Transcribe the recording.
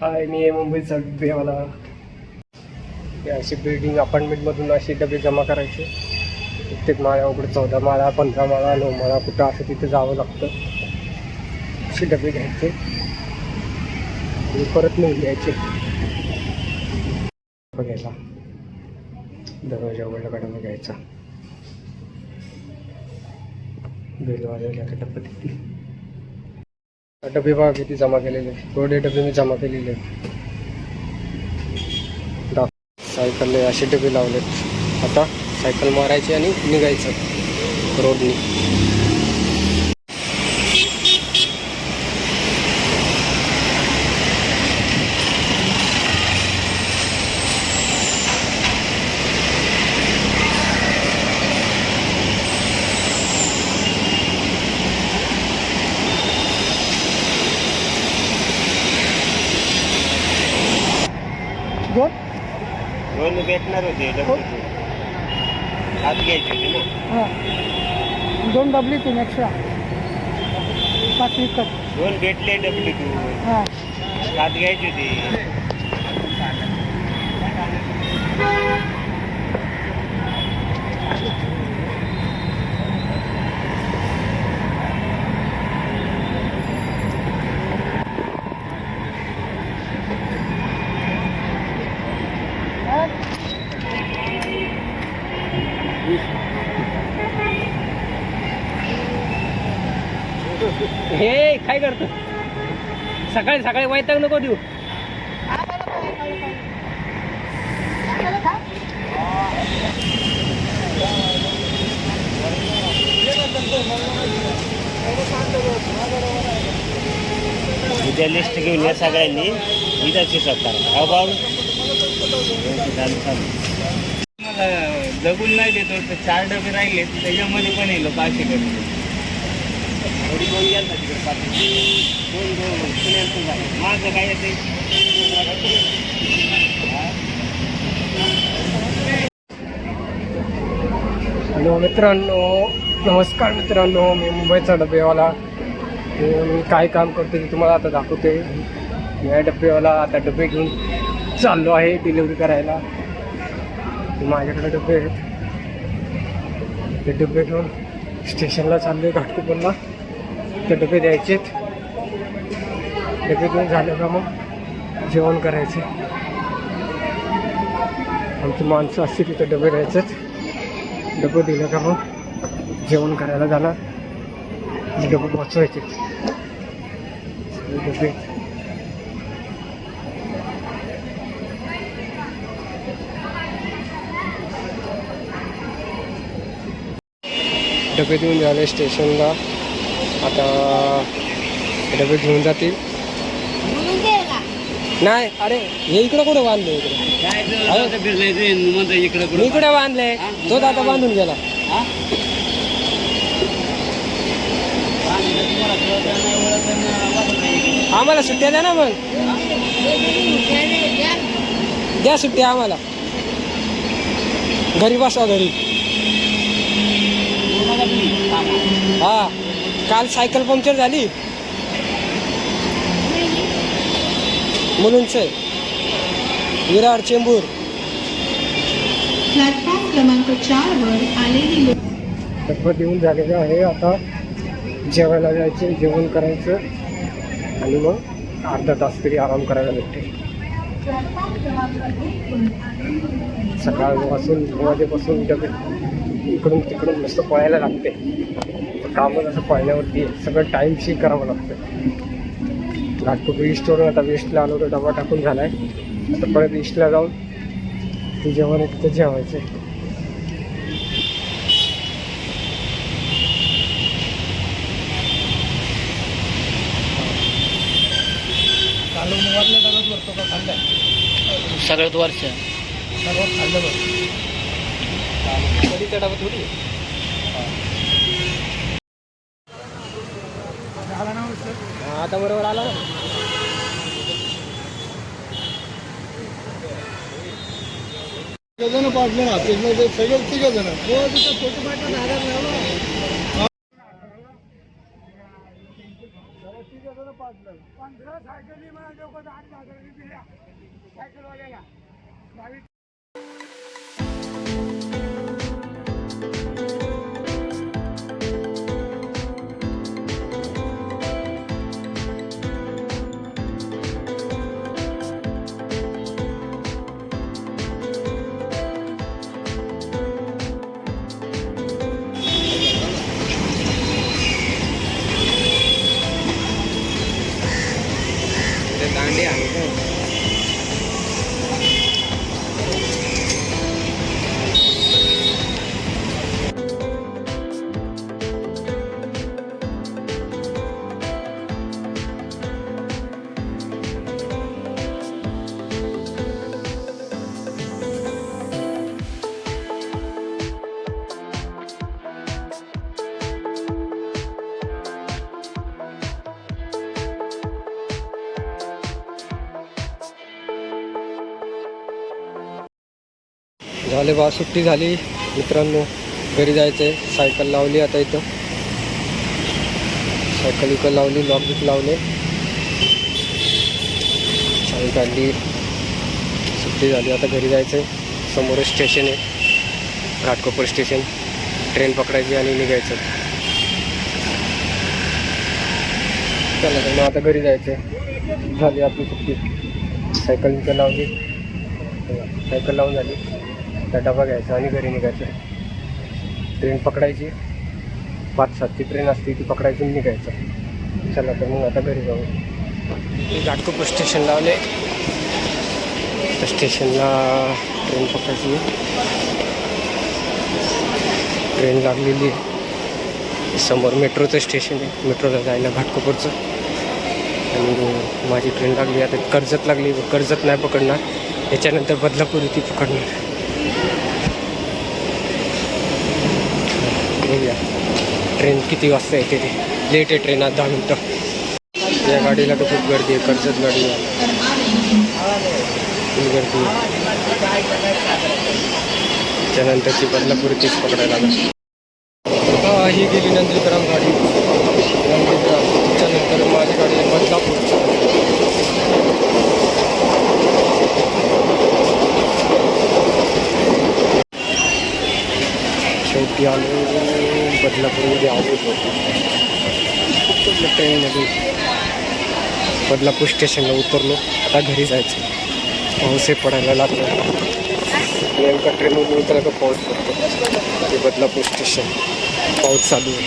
हाय मी आहे मुंबईचा डबेवाला अशी बिल्डिंग अपार्टमेंटमधून असे डबे जमा करायचे. प्रत्येक माळ्यावर चौदा माळा पंधरा माळा नऊ माळा कुठं असं तिथे जावं लागतं. असे डबे घ्यायचे. आणि परत नेऊन द्यायचे बघायला दरवाजा उघडला का घ्यायचा. बेल वाजवल्या का तिथे डबे बघा किती जमा केलेले. थोडे डबे मी जमा केलेले. सायकलने असे डबे लावलेत. आता सायकल मारायची आणि निघायचं. रोडनी. दोन दोन भेटणार होते डब्ल्यू हात. घ्यायचे होते ना? हां. दोन डबली तीन एक्स्ट्रा पाच विकत. दोन भेटले डब्ल्यू टू हां. हात घ्यायचे होते. काय करतो? सकाळी सकाळी वैताग नको देऊ. उद्या लिस्ट घेऊन या सगळ्यांनी. इथंच हिसाब करा. अबाउट मला जगून नाही देतो तर चार डबे राहिले त्याच्यामध्ये पण येलो पाचशे करतो थोडी दोन गेला तिकडे पाचशे दोन दोन पुण्याचं झालं माझं काय येते हॅलो मित्रांनो नमस्कार मित्रांनो मी मुंबईचा डबेवाला. हो, मी काय काम करतो ते तुम्हाला आता दाखवते. मी या डबेवाला आता डबे घेऊन चाललो आहे डिलिव्हरी करायला. माझ्याकडे डबे आहेत. ते डबे घेऊन स्टेशनला चाललो आहे घाटकोपरला. ते डबे द्यायचेत. डबे देऊन झालं का मग? जेवण करायचे. आमची माणसं असते तिथे डबे द्यायचेत. डबे दिलं का मग? जेवण करायला जाणार. डबे पोचवायचे डबे. डबे देऊन झाले स्टेशनला. आता डबे घेऊन जातील. नाही अरे हे इकडं कुठं बांधलं इकडे? मी इकडे बांधले तो आता बांधून गेला. आम्हाला सुट्ट्या द्या ना मग. द्या सुट्ट्या आम्हाला. घरी बसवा घरी. हा. काल सायकल पंक्चर झाली. मुलुंडचे. विरार चेंबूर. प्लॅटफॉर्म क्रमांक चार वर आलेली झालेलं आहे. आता जेवायला जायचं जेवण करायचं. आणि मग अर्धा तास तरी आराम करायला भेटते. सकाळपासून वाजेपासून डबे इकडून तिकडून नुसतं पळायला लागते. कामच असं पळण्यावरती आहे. सगळं टाईमशी करावं लागतं. घाटपूर ईस्टवरून आता वेस्टला आलो तर डबा टाकून झाला आहे आता परत ईस्टला जाऊन ते जेवण आहे तिथं जेवायचं आहे. सगळ्यात वर्ष कधीचा डबा थोडी आता बरोबर आला ना. जण पाडले ना त्याच्यामध्ये सगळे तिघ जण फोटो पंधरा सायकली मला लोक आठ हजार दिल्या सायकलवाल्याला. 单练。झाले बा सुट्टी झाली. मित्रांनो घरी जायचंय. सायकल लावली आता इथं. सायकल इकडं लावली लॉकबुक लावले. चावी काढली. सुट्टी झाली आता घरी जायचंय. समोर स्टेशन आहे. घाटकोपर स्टेशन ट्रेन पकडायची आणि निघायचं. चला तर मग आता घरी जायचंय. झाली आपली सुट्टी. सायकल इथं लावली. सायकल लावून झाली. त्या डबा घ्यायचा आणि घरी निघायचं. ट्रेन पकडायची. पाच सातची ट्रेन असते ती पकडायची आणि निघायचं. चला तर मग आता घरी जाऊ. मी घाटकोपर स्टेशन लावले स्टेशनला ट्रेन पकडायची. ट्रेन लागलेली आहे. समोर मेट्रोचं स्टेशन आहे. मेट्रोला जायला घाटकोपरचं आणि माझी ट्रेन लागली. आता कर्जत लागली. कर्जत नाही पकडणार. याच्यानंतर बदलापूर ती पकडणार. बघूया. ट्रेन किती वाजता येते ते. लेट आहे ट्रेन दहा मिनटं. या गाडीला तर खूप गर्दी आहे. कर्जत गाडी खूप गर्दी आहे. त्यानंतरची बदलापूर तीच पकडायला लागेल. ही गेली नंदीग्राम गाडी. नंदीग्राम. त्यानंतर माझी गाडी आहे बदलापूर शेवटी आलो बदलापूरमध्ये होतो. उतरलो ट्रेनमध्ये बदलापूर स्टेशनला उतरलो. आता घरी जायचं. पाऊस हे पडायला लागला. नेमका ट्रेनमधून उतरा का पाऊस पडतो? ते बदलापूर स्टेशन. पाऊस चालू आहे.